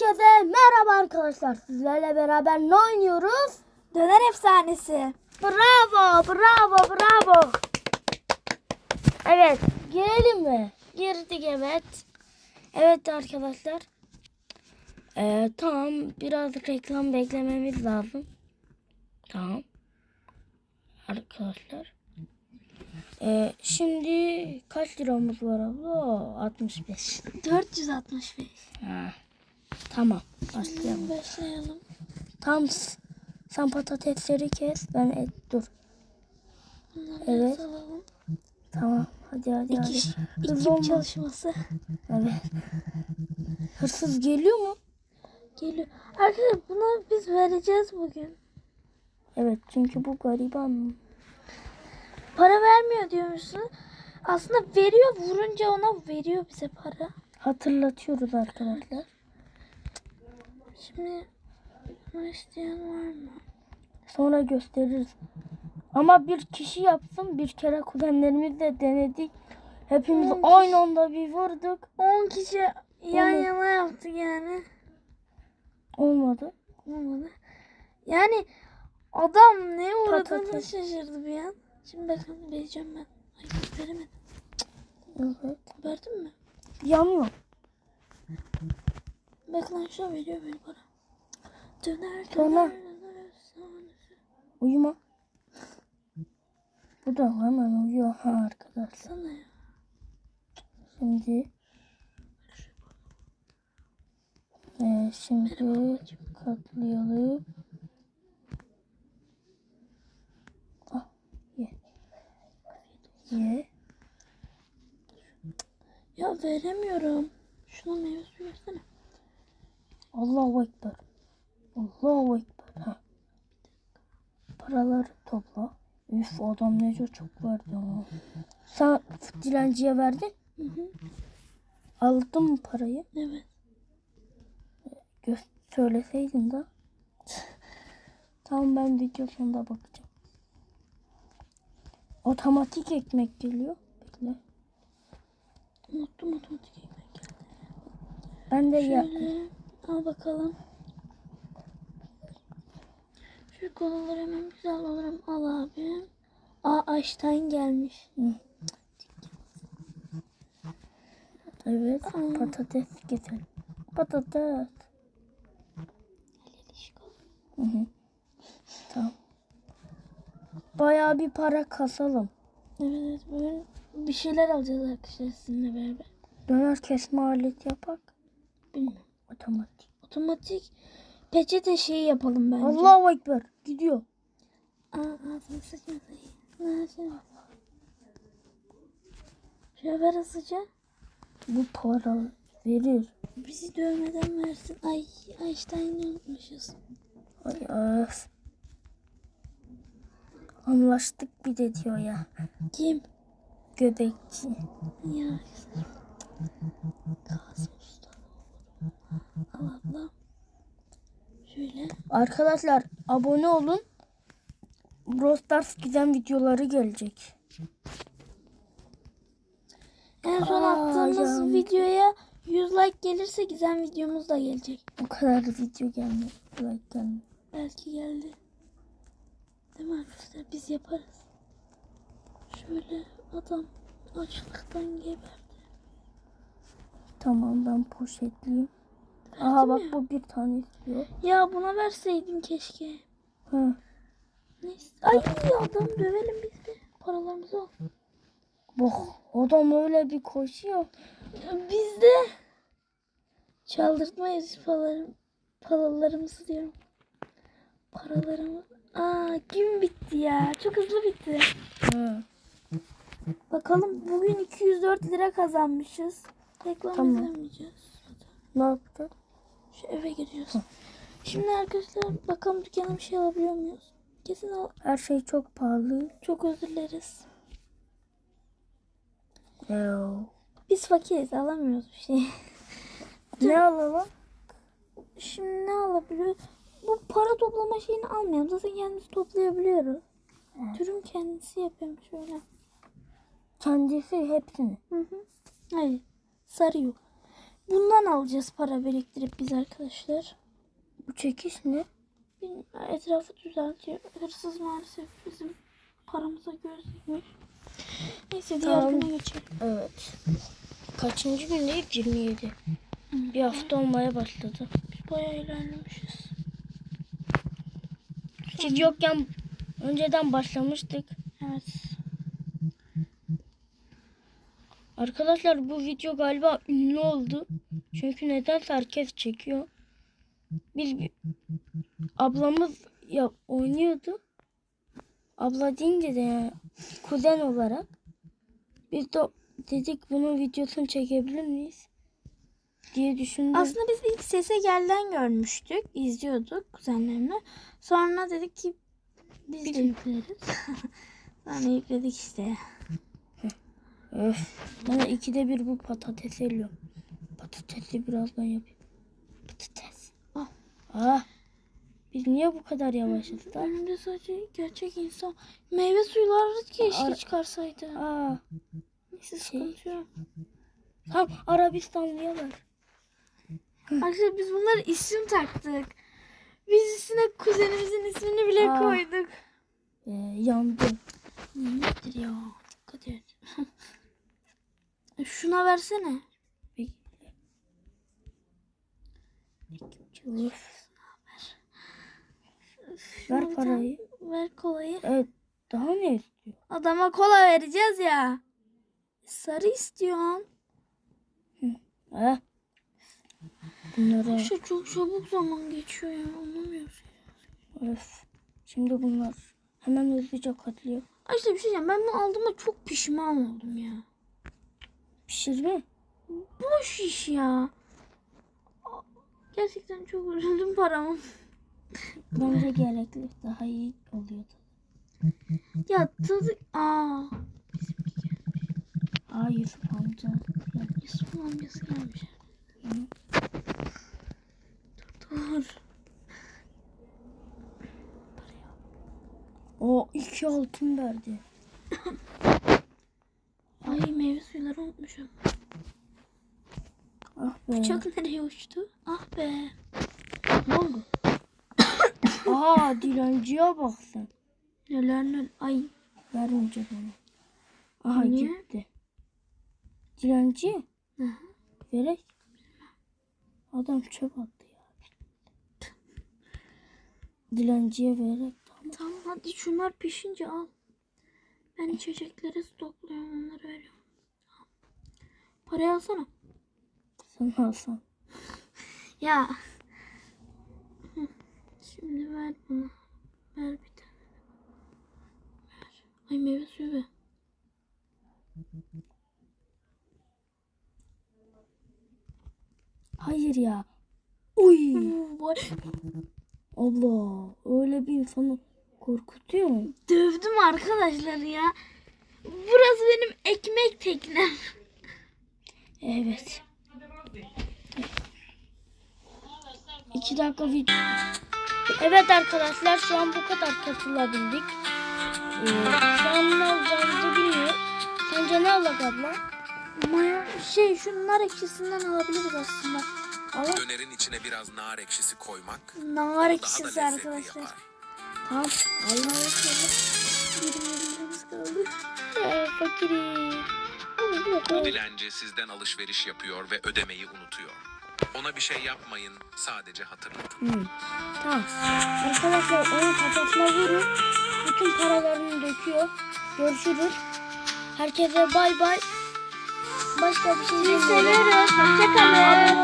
Herkese merhaba arkadaşlar. Sizlerle beraber ne oynuyoruz? Döner efsanesi. Bravo, bravo, bravo. Evet, girelim mi? Girdik evet. Evet arkadaşlar. Ee, tamam, biraz reklam beklememiz lazım. Tamam. Arkadaşlar. Ee, şimdi kaç liramız var abla? 65. 465. Ha. Tamam, başlayalım. Başlayalım. Tam sen patatesleri kes. Ben et dur. Bunları Evet. alalım. Tamam. Hadi hadi hadi. Ekip, Hızlı çalışması Evet. Hırsız geliyor mu? geliyor. Arkadaşlar bunu biz vereceğiz bugün. Evet çünkü bu gariban. Para vermiyor diyormuşsun. Aslında veriyor vurunca ona veriyor bize para. Hatırlatıyoruz arkadaşlar. Şimdi bunu isteyen var mı? Sonra gösteririz. Ama bir kişi yapsın. Bir kere kuzenlerimizle denedik. Hepimiz On aynı anda bir vurduk. 10 kişi yan Evet. yana yaptık yani. Olmadı. Olmadı. Yani adam ne uğradığını şaşırdı bir an. Şimdi bakın vereceğim ben. Ay veremedim. Evet. Verdin mi? Yanıyor. An veriyor böyle para. Döner döner. Uyuma. Bu da hemen uyuyor ha arkadaşlar. Sana ya. Şimdi Ee, şimdi katlayalım. Ah, ye. Ye. Ya veremiyorum. Şuna meyve suyu versene. Allahu Ekber. Allahu Ekber. Ha. Paraları topla. Üf adam nece çok verdi ama. Sen dilenciye verdin. Hı hı. Aldın mı parayı? Evet. Gö söyleseydin de. tamam ben video sonunda bakacağım. Otomatik ekmek geliyor. Bekle. Unuttum otomatik ekmek geldi. Ben de ya Şöyle al bakalım. Şu kolaları hemen güzel alırım. Al abi. Aa Einstein gelmiş. evet Aa. patates getir. Patates. Hı hı. Tamam. Bayağı bir para kasalım. Evet evet böyle bir şeyler alacağız arkadaşlar sizinle beraber. Döner kesme aleti yapak. Bilmiyorum. Otomatik. Otomatik peçete şeyi yapalım bence. Allahu Ekber. Gidiyor. Aa ağzını. Ne şey? Şöyle. Bu para verir. Bizi dövmeden versin. Ay Einstein'ı unutmuşuz. Ay öf. Anlaştık bir de diyor ya. Kim? Göbekçi. Ya. Kazım Usta. Al abla. Şöyle. Arkadaşlar abone olun. Brawl Stars giden videoları gelecek. En son Aa, attığımız ya. videoya 100 like gelirse gizem videomuz da gelecek. O kadar video gelmedi. Like gelmedi. Belki geldi. Değil mi arkadaşlar? Biz yaparız. Şöyle adam açlıktan geberdi. Tamam ben poşetleyeyim. Aha bak mi? bu bir tane istiyor. Ya buna verseydin keşke. Hı. Neyse. Ay adam dövelim biz de. Paralarımızı al. Bak adam öyle bir koşuyor. Biz de çaldırtmayız paralarım, paralarımızı diyorum. Paralarımı. Aa gün bitti ya. Çok hızlı bitti. Hı. Bakalım bugün 204 lira kazanmışız. Reklam Tamam. izlemeyeceğiz. Ne yaptı? Şu eve giriyoruz. Şimdi arkadaşlar bakalım dükkana bir şey alabiliyor muyuz? Kesin al. Her şey çok pahalı. Çok özür dileriz. Yo. Biz fakiriz alamıyoruz bir şey. Ne alalım? Şimdi ne alabiliyoruz? Bu para toplama şeyini almayalım. Zaten kendimiz toplayabiliyoruz. Türüm kendisi yapıyorum şöyle. Kendisi hepsini. Hı hı. Hayır. Sarıyor. Bundan alacağız para biriktirip biz arkadaşlar. Bu çekiş ne? Bilmiyorum, Etrafı düzeltiyor. Hırsız maalesef bizim paramıza göz dikmiş. Neyse diğer Tamam. güne geçelim. Evet. Kaçıncı gündeyiz? 27. Bir hafta olmaya başladı. Biz bayağı ilerlemişiz. Siz yokken önceden başlamıştık. Evet. Arkadaşlar bu video galiba ünlü oldu. Çünkü nedense herkes çekiyor. Biz bir- ablamız ya oynuyordu. Abla deyince de yani kuzen olarak biz de dedik bunun videosunu çekebilir miyiz? diye düşündüm. Aslında biz ilk sese gelden görmüştük. izliyorduk kuzenlerimle. Sonra dedik ki biz de yükleriz. Sonra yükledik işte. Öf. Bana ikide bir bu patates eliyor. Patatesi birazdan yapayım. Patates. Ah. Ah. Biz niye bu kadar yavaşız da? Önümde sadece gerçek insan. Meyve suyları keşke Ara- çıkarsaydı. Aa. Neyse şey- sıkıntı yok. Tam Arabistanlıya var. Arkadaşlar biz bunları isim taktık. Biz üstüne kuzenimizin ismini bile Aa. koyduk. Ee, yandı. Nedir ya? Dikkat et. Şuna versene. Şuna Ver parayı. Ver kolayı. Evet. Daha ne istiyor? Adama kola vereceğiz ya. Sarı istiyorsun. Ha? Bunları Şu çok çabuk zaman geçiyor ya anlamıyorsun. öf. Şimdi bunlar hemen hızlıca katlıyor. Ay işte bir şey diyeceğim. Ben bunu aldığıma çok pişman oldum ya. Pişirme. Boş iş ya. Gerçekten çok üzüldüm paramı. Bence gerekli. Daha iyi oluyordu. Ya tadı... Aa. Aa Yusuf amca. Yusuf'un amcası gelmiş. Dur dur. O iki altın verdi. Suyları unutmuşum. Ah be. Bıçak nereye uçtu? Ah be. Ne oldu? Aa dilenciye bak sen. Neler neler. Ay. Vermeyecek onu. Aha Niye? gitti. Dilenci. Hı hı. Adam çöp attı ya. Dilenciye verek. Tamam. Tamam hadi şunlar pişince al. Ben içecekleri stokluyorum onları veriyorum. Parayı alsana. Sen alsan. Ya. Şimdi ver bana. Ver bir tane. Ver. Ay meyve suyu ver. Hayır ya. Uy. Allah. Öyle bir insanı korkutuyor mu? Dövdüm arkadaşlar ya. Burası benim ekmek teknem. Evet. İki dakika video. Evet arkadaşlar şu an bu kadar katılabildik. Ee, şu an ne alacağımızı bilmiyorum. Sence ne alak abla? Maya şey şu nar ekşisinden alabiliriz aslında. Al. Dönerin içine biraz nar ekşisi koymak Nar ekşisi arkadaşlar. yapar. Tamam. Al. Yirmi liramız kaldı. Ee, fakirim. Bu dilenci sizden alışveriş yapıyor ve ödemeyi unutuyor. Ona bir şey yapmayın, sadece hatırlatın. Hı. Tamam. Arkadaşlar onun kafasına vurun. Bütün paralarını döküyor. Görüşürüz. Herkese bay bay. Başka bir şey Sizi seviyoruz. Hoşçakalın.